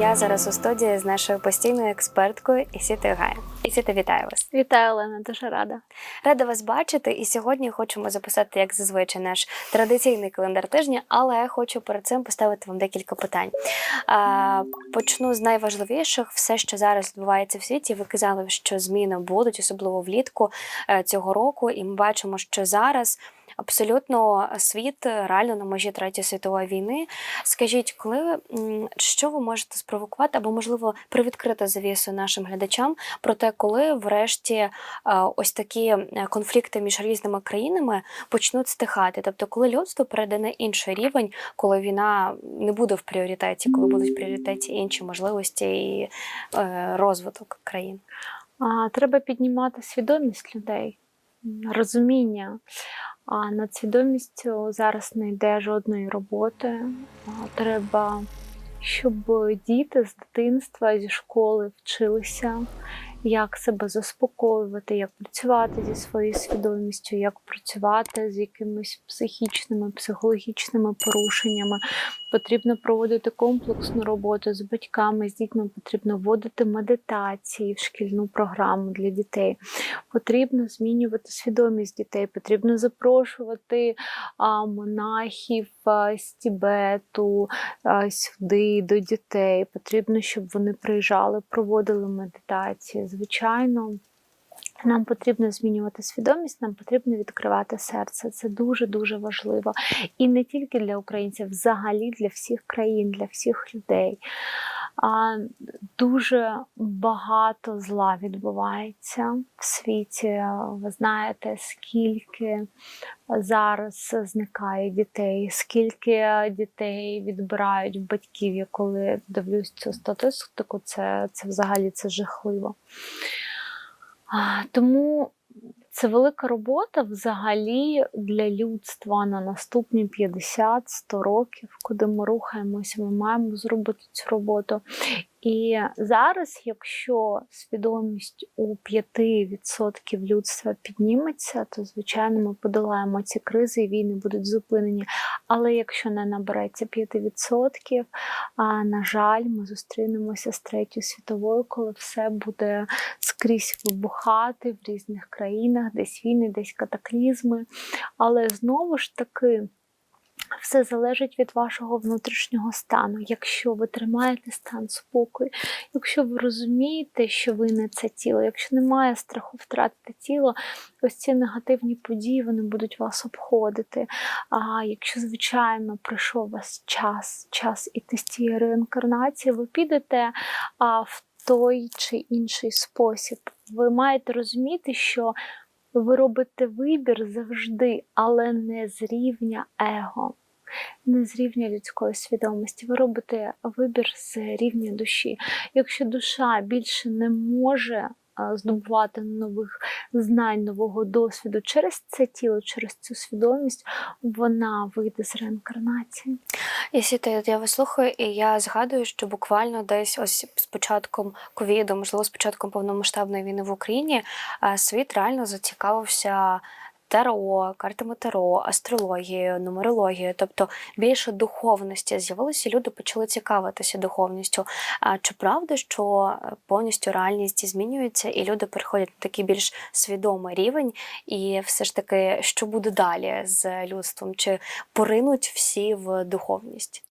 Я зараз у студії з нашою постійною експерткою Ісітою Гая. Ісіта, вітаю вас. Вітаю, Олена, дуже рада. Рада вас бачити. І сьогодні хочемо записати, як зазвичай, наш традиційний календар тижня, але хочу перед цим поставити вам декілька питань. А, почну з найважливіших. Все, що зараз відбувається в світі. Ви казали, що зміни будуть, особливо влітку е, цього року, і ми бачимо, що зараз. Абсолютно світ реально на межі третьої світової війни. Скажіть, коли що ви можете спровокувати, або можливо привідкрити завісу нашим глядачам про те, коли врешті е, ось такі е, конфлікти між різними країнами почнуть стихати? Тобто, коли людство перейде на інший рівень, коли війна не буде в пріоритеті, коли будуть в пріоритеті інші можливості і е, розвиток країн? А, треба піднімати свідомість людей, розуміння. А над свідомістю зараз не йде жодної роботи. Треба, щоб діти з дитинства, зі школи вчилися, як себе заспокоювати, як працювати зі своєю свідомістю, як працювати з якимись психічними, психологічними порушеннями. Потрібно проводити комплексну роботу з батьками, з дітьми. Потрібно вводити медитації в шкільну програму для дітей. Потрібно змінювати свідомість дітей. Потрібно запрошувати а, монахів а, з Тібету а, сюди до дітей. Потрібно, щоб вони приїжджали, проводили медитації. Звичайно. Нам потрібно змінювати свідомість, нам потрібно відкривати серце. Це дуже дуже важливо. І не тільки для українців, взагалі для всіх країн, для всіх людей. Дуже багато зла відбувається в світі. Ви знаєте, скільки зараз зникає дітей, скільки дітей відбирають в батьків. Я коли дивлюсь цю статистику, це, це взагалі це жахливо. Тому це велика робота взагалі для людства на наступні 50-100 років, куди ми рухаємося, ми маємо зробити цю роботу. І зараз, якщо свідомість у 5% людства підніметься, то звичайно ми подолаємо ці кризи і війни будуть зупинені. Але якщо не набереться 5%, а на жаль, ми зустрінемося з третьою світовою, коли все буде скрізь вибухати в різних країнах, десь війни, десь катаклізми. Але знову ж таки. Все залежить від вашого внутрішнього стану. Якщо ви тримаєте стан спокою, якщо ви розумієте, що ви не це тіло, якщо немає страху втратити тіло, ось ці негативні події вони будуть вас обходити. А якщо, звичайно, прийшов у вас час, час іти з цієї реінкарнації, ви підете а, в той чи інший спосіб. Ви маєте розуміти, що ви робите вибір завжди, але не з рівня его, не з рівня людської свідомості. Ви робите вибір з рівня душі. Якщо душа більше не може здобувати нових знань, нового досвіду через це тіло, через цю свідомість, вона вийде з реінкарнації. І сіте, я вас слухаю, і я згадую, що буквально десь ось з початком ковіду, можливо, з початком повномасштабної війни в Україні, світ реально зацікавився. Таро, картами таро, астрологією, нумерологією, тобто більше духовності з'явилося, люди почали цікавитися духовністю. А чи правда, що повністю реальність змінюється, і люди переходять на такий більш свідомий рівень, і все ж таки, що буде далі з людством? Чи поринуть всі в духовність?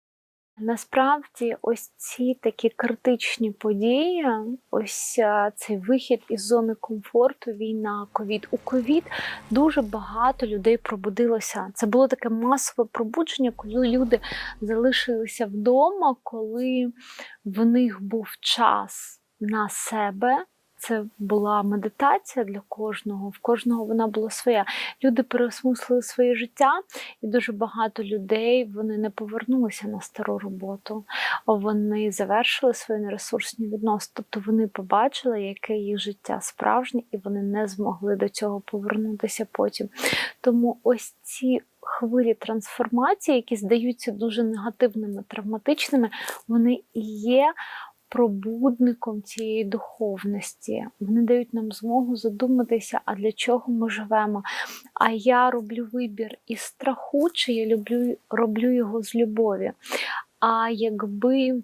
Насправді, ось ці такі критичні події, ось цей вихід із зони комфорту, війна, ковід. У ковід дуже багато людей пробудилося. Це було таке масове пробудження, коли люди залишилися вдома, коли в них був час на себе. Це була медитація для кожного, в кожного вона була своя. Люди переосмислили своє життя, і дуже багато людей вони не повернулися на стару роботу. Вони завершили свої нересурсні відносини. Тобто вони побачили, яке їх життя справжнє, і вони не змогли до цього повернутися потім. Тому ось ці. Хвилі трансформації, які здаються дуже негативними, травматичними, вони є пробудником цієї духовності. Вони дають нам змогу задуматися, а для чого ми живемо. А я роблю вибір із страху, чи я люблю, роблю його з любові. А якби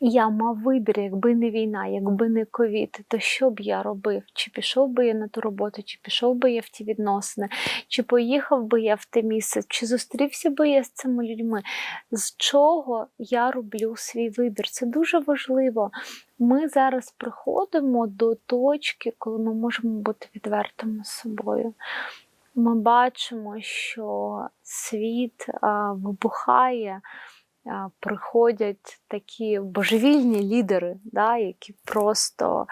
я мав вибір, якби не війна, якби не ковід, то що б я робив? Чи пішов би я на ту роботу, чи пішов би я в ті відносини, чи поїхав би я в те місце, чи зустрівся би я з цими людьми? З чого я роблю свій вибір? Це дуже важливо. Ми зараз приходимо до точки, коли ми можемо бути відвертими з собою. Ми бачимо, що світ а, вибухає приходять такі божевільні лідери, да, які просто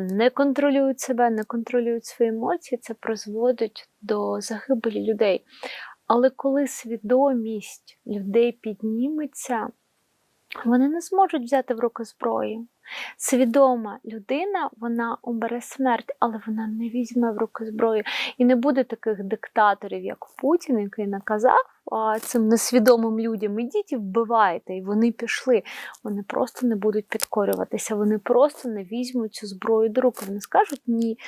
не контролюють себе, не контролюють свої емоції, це призводить до загибелі людей. Але коли свідомість людей підніметься, вони не зможуть взяти в руки зброю. Свідома людина, вона обере смерть, але вона не візьме в руки зброю. І не буде таких диктаторів, як Путін, який наказав цим несвідомим людям ідіть і вбивайте. І вони пішли. Вони просто не будуть підкорюватися, вони просто не візьмуть цю зброю до рук. Вони скажуть ні.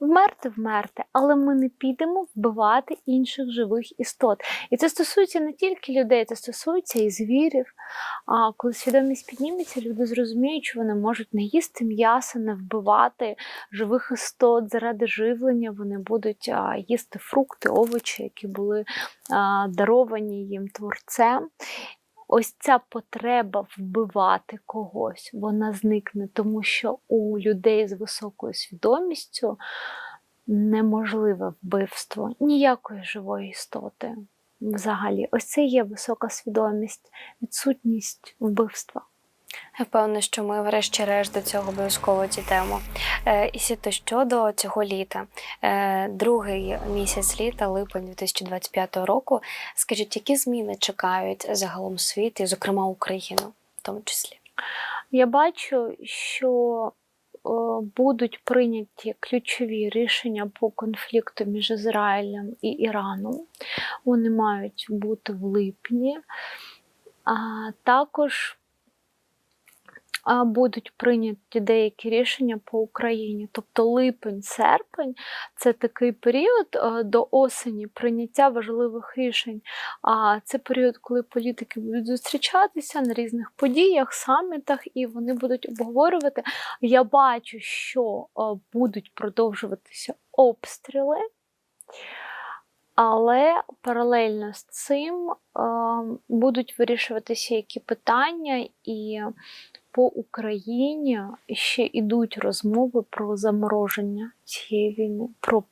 Вмерти, вмерти, але ми не підемо вбивати інших живих істот. І це стосується не тільки людей, це стосується і звірів. А коли свідомість підніметься, люди зрозуміють, що вони можуть не їсти м'ясо, не вбивати живих істот заради живлення. Вони будуть їсти фрукти, овочі, які були даровані їм творцем. Ось ця потреба вбивати когось, вона зникне, тому що у людей з високою свідомістю неможливе вбивство ніякої живої істоти взагалі. Ось це є висока свідомість, відсутність вбивства. Я впевнена, що ми врешті-решт до цього обов'язково дійдемо. Е, і сіто щодо цього літа, е, другий місяць літа, липень 2025 року. Скажіть, які зміни чекають загалом світ і, зокрема, Україну в тому числі? Я бачу, що будуть прийняті ключові рішення по конфлікту між Ізраїлем і Іраном. Вони мають бути в липні. А також будуть прийняті деякі рішення по Україні. Тобто липень-серпень це такий період е, до осені прийняття важливих рішень. А це період, коли політики будуть зустрічатися на різних подіях, самітах, і вони будуть обговорювати. Я бачу, що е, будуть продовжуватися обстріли. Але паралельно з цим е, будуть вирішуватися які питання, і по Україні ще йдуть розмови про замороження цієї війни. Про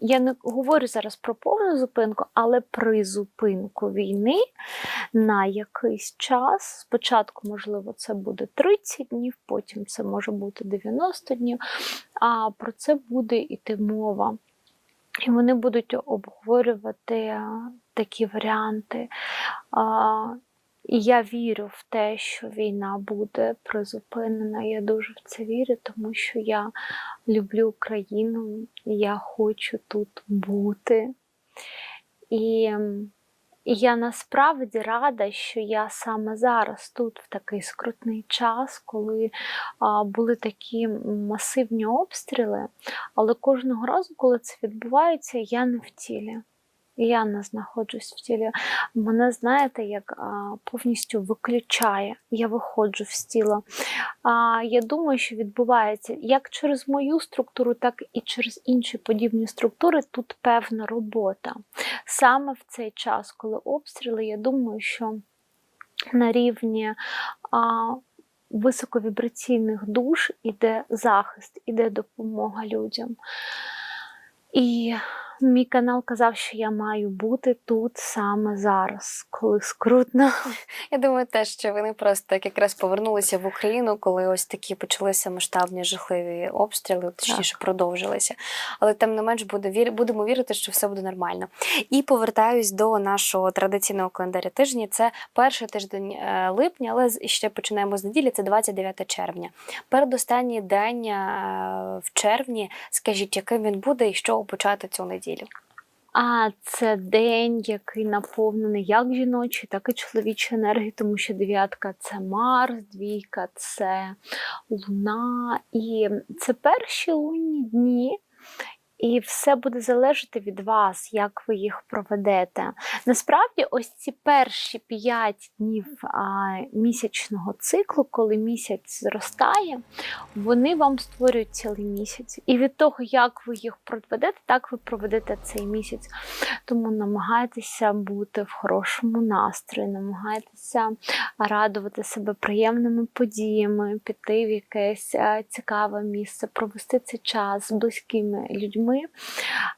я не говорю зараз про повну зупинку, але призупинку війни на якийсь час. Спочатку, можливо, це буде 30 днів, потім це може бути 90 днів. А про це буде йти мова. І вони будуть обговорювати такі варіанти. І я вірю в те, що війна буде призупинена. Я дуже в це вірю, тому що я люблю Україну, я хочу тут бути. І я насправді рада, що я саме зараз тут, в такий скрутний час, коли а, були такі масивні обстріли, але кожного разу, коли це відбувається, я не в тілі. Я не знаходжусь в тілі. Мене, знаєте, як а, повністю виключає. Я виходжу з тіла. А, я думаю, що відбувається як через мою структуру, так і через інші подібні структури. Тут певна робота. Саме в цей час, коли обстріли, я думаю, що на рівні. А, Високовібраційних душ іде захист, іде допомога людям. І мій канал казав, що я маю бути тут саме зараз, коли скрутно. Я думаю, теж що вони просто так якраз повернулися в Україну, коли ось такі почалися масштабні жахливі обстріли, точніше продовжилися. Але тим не менш буде вір... будемо вірити, що все буде нормально. І повертаюсь до нашого традиційного календаря тижні. Це перший тиждень е, липня, але ще починаємо з неділі. Це 29 червня. Передостанній день е, в червні. Скажіть, яким він буде і з почати цю неділю? А це день, який наповнений як жіночою, так і чоловічою енергією, тому що дев'ятка це Марс, двійка це Луна. І це перші лунні дні. І все буде залежати від вас, як ви їх проведете. Насправді, ось ці перші 5 днів а, місячного циклу, коли місяць зростає, вони вам створюють цілий місяць. І від того, як ви їх проведете, так ви проведете цей місяць. Тому намагайтеся бути в хорошому настрої, намагайтеся радувати себе приємними подіями, піти в якесь е, цікаве місце, провести цей час з близькими людьми.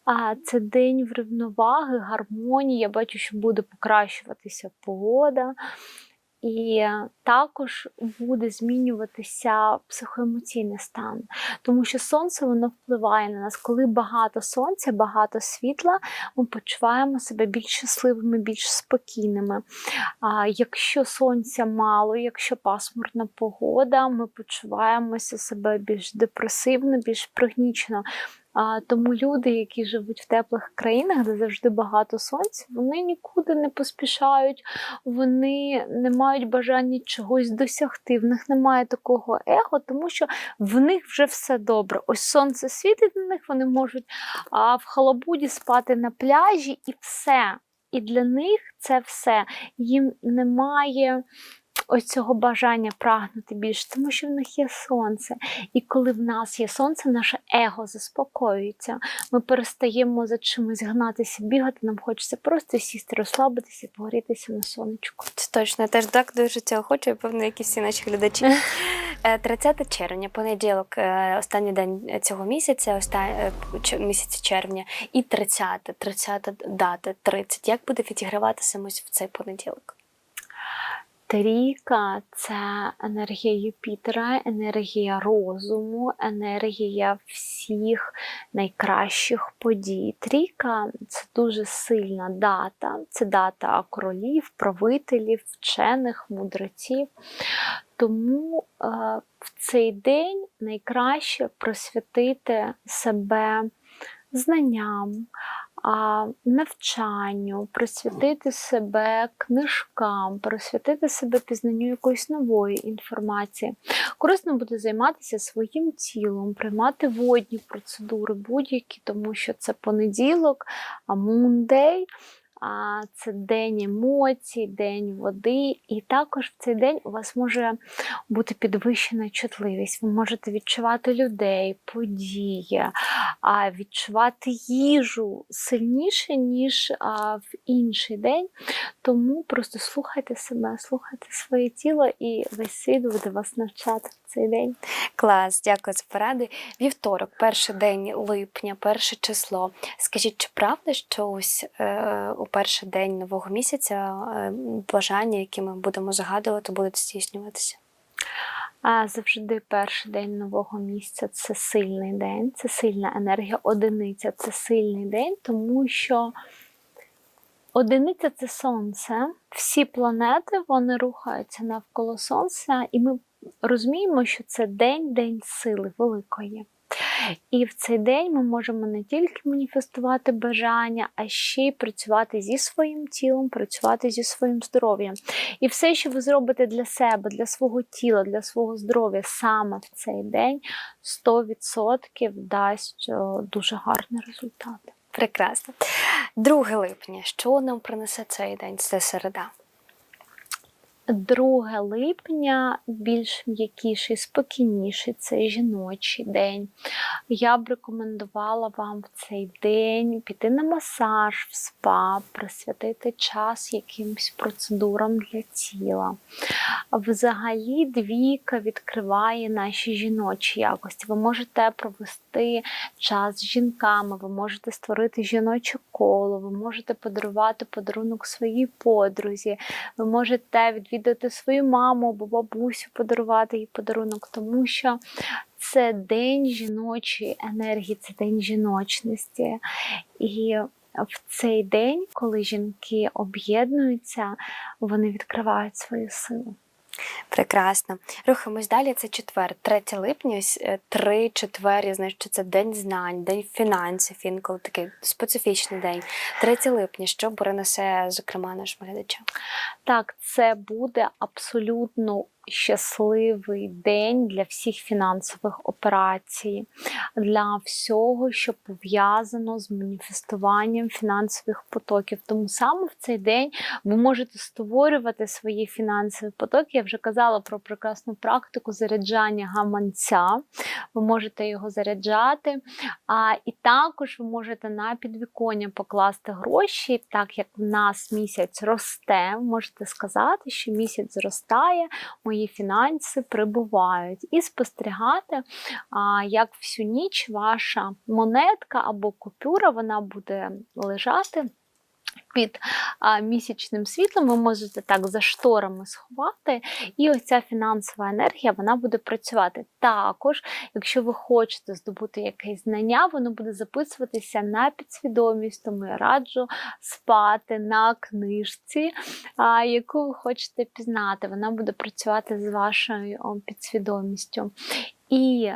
А це день врівноваги, гармонії. Я бачу, що буде покращуватися погода. І також буде змінюватися психоемоційний стан, тому що сонце воно впливає на нас. Коли багато сонця, багато світла, ми почуваємо себе більш щасливими, більш спокійними. А якщо сонця мало, якщо пасмурна погода, ми почуваємося себе більш депресивно, більш пригнічено. Тому люди, які живуть в теплих країнах, де завжди багато сонця, вони нікуди не поспішають, вони не мають бажання чогось досягти. В них немає такого его, тому що в них вже все добре. Ось сонце світить на них, вони можуть в халабуді спати на пляжі і все. І для них це все. Їм немає ось цього бажання прагнути більше, тому що в них є сонце. І коли в нас є сонце, наше его заспокоюється. Ми перестаємо за чимось гнатися, бігати. Нам хочеться просто сісти, розслабитися, погрітися на сонечку. Це точно, я теж так дуже цього хочу, і певно, як і всі наші глядачі. Е, 30 червня, понеділок, е, останній день цього місяця, останній місяці червня, і 30, 30 дата, 30. Як буде відіграватися в цей понеділок? Трійка це енергія Юпітера, енергія розуму, енергія всіх найкращих подій. Трійка це дуже сильна дата, це дата королів, правителів, вчених, мудреців. Тому е, в цей день найкраще просвятити себе знанням, навчанню, присвятити себе книжкам, присвятити себе пізнанню якоїсь нової інформації. Корисно буде займатися своїм тілом, приймати водні процедури будь-які, тому що це понеділок, а мундей. А це день емоцій, день води, і також в цей день у вас може бути підвищена чутливість. Ви можете відчувати людей, події, відчувати їжу сильніше, ніж в інший день. Тому просто слухайте себе, слухайте своє тіло, і весь світ буде вас навчати цей день. Клас, дякую за поради. Вівторок, перший день липня, перше число. Скажіть, чи правда, що ось е, у перший день нового місяця е, бажання, які ми будемо загадувати, будуть здійснюватися? А завжди перший день нового місяця це сильний день, це сильна енергія. Одиниця це сильний день, тому що одиниця це сонце. Всі планети вони рухаються навколо сонця, і ми розуміємо, що це день, день сили великої. І в цей день ми можемо не тільки маніфестувати бажання, а ще й працювати зі своїм тілом, працювати зі своїм здоров'ям. І все, що ви зробите для себе, для свого тіла, для свого здоров'я саме в цей день, 100% дасть дуже гарний результат. Прекрасно. 2 липня. Що нам принесе цей день? Це середа. 2 липня більш м'якіший, спокійніший цей жіночий день. Я б рекомендувала вам в цей день піти на масаж в спа, присвятити час якимось процедурам для тіла. Взагалі, двійка відкриває наші жіночі якості. Ви можете провести час з жінками, ви можете створити жіноче коло, ви можете подарувати подарунок своїй подрузі, ви можете відвідати свою маму або бабусю, подарувати їй подарунок, тому що це день жіночої енергії, це день жіночності. І в цей день, коли жінки об'єднуються, вони відкривають свою силу. Прекрасно. Рухаємось далі. Це четвер, 3 липня, е, три четвер. Я знаю, що це день знань, день фінансів, інколи такий специфічний день. 3 липня, що принесе, зокрема, нашим глядачам? Так, це буде абсолютно щасливий день для всіх фінансових операцій, для всього, що пов'язано з маніфестуванням фінансових потоків. Тому саме в цей день ви можете створювати свої фінансові потоки. Я вже казала про прекрасну практику заряджання гаманця. Ви можете його заряджати. А, і також ви можете на підвіконня покласти гроші, так як в нас місяць росте. Можете сказати, що місяць зростає, мої фінанси прибувають, і спостерігати, як всю ніч ваша монетка або купюра вона буде лежати. Під а, місячним світлом ви можете так за шторами сховати, і ось ця фінансова енергія вона буде працювати. Також, якщо ви хочете здобути якесь знання, воно буде записуватися на підсвідомість, тому я раджу спати на книжці, а, яку ви хочете пізнати. Вона буде працювати з вашою підсвідомістю. І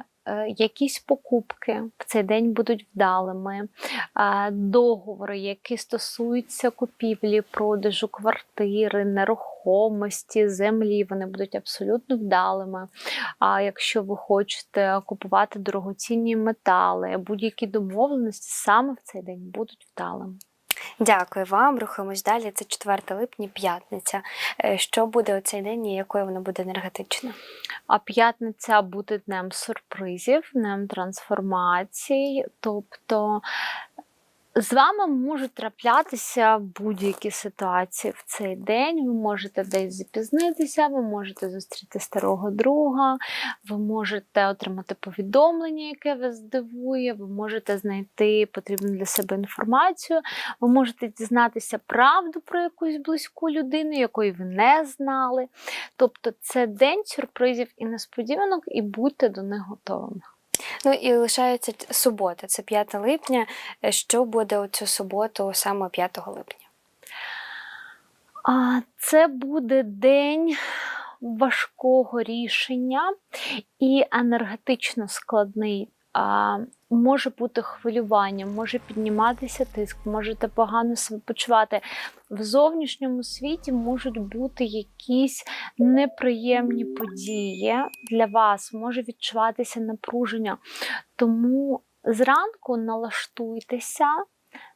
якісь покупки в цей день будуть вдалими, е, договори, які стосуються купівлі, продажу квартири, нерухомості, землі, вони будуть абсолютно вдалими. А якщо ви хочете купувати дорогоцінні метали, будь-які домовленості саме в цей день будуть вдалими. Дякую вам. Рухаємось далі. Це 4 липня, п'ятниця. Е, Що буде у цей день і якою вона буде енергетична? А п'ятниця буде днем сюрпризів, днем трансформацій. Тобто з вами можуть траплятися будь-які ситуації в цей день. Ви можете десь запізнитися, ви можете зустріти старого друга, ви можете отримати повідомлення, яке вас здивує, ви можете знайти потрібну для себе інформацію, ви можете дізнатися правду про якусь близьку людину, якої ви не знали. Тобто це день сюрпризів і несподіванок, і будьте до них готовими. Ну і лишається субота, це 5 липня. Е, Що буде у цю суботу, саме 5 липня? А це буде день важкого рішення і енергетично складний. Може бути хвилювання, може підніматися тиск, можете погано себе почувати. В зовнішньому світі можуть бути якісь неприємні події для вас, може відчуватися напруження. Тому зранку налаштуйтеся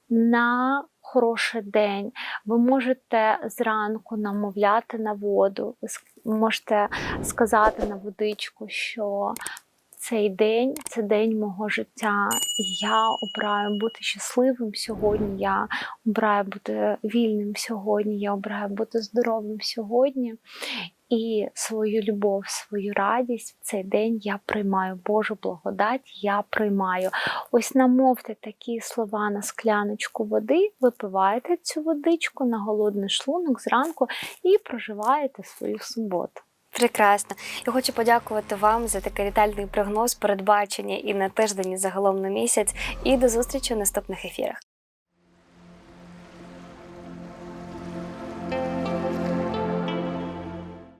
на хороший день. Ви можете зранку намовляти на воду, ви можете сказати на водичку, що цей день це день мого життя, і я обираю бути щасливим сьогодні. Я обираю бути вільним сьогодні, я обираю бути здоровим сьогодні. І свою любов, свою радість в цей день я приймаю Божу благодать, я приймаю. Ось намовте такі слова на скляночку води, випиваєте цю водичку на голодний шлунок зранку і проживаєте свою суботу. Прекрасно. Я хочу подякувати вам за такий детальний прогноз, передбачення і на тиждень, і загалом на місяць. І до зустрічі у наступних ефірах.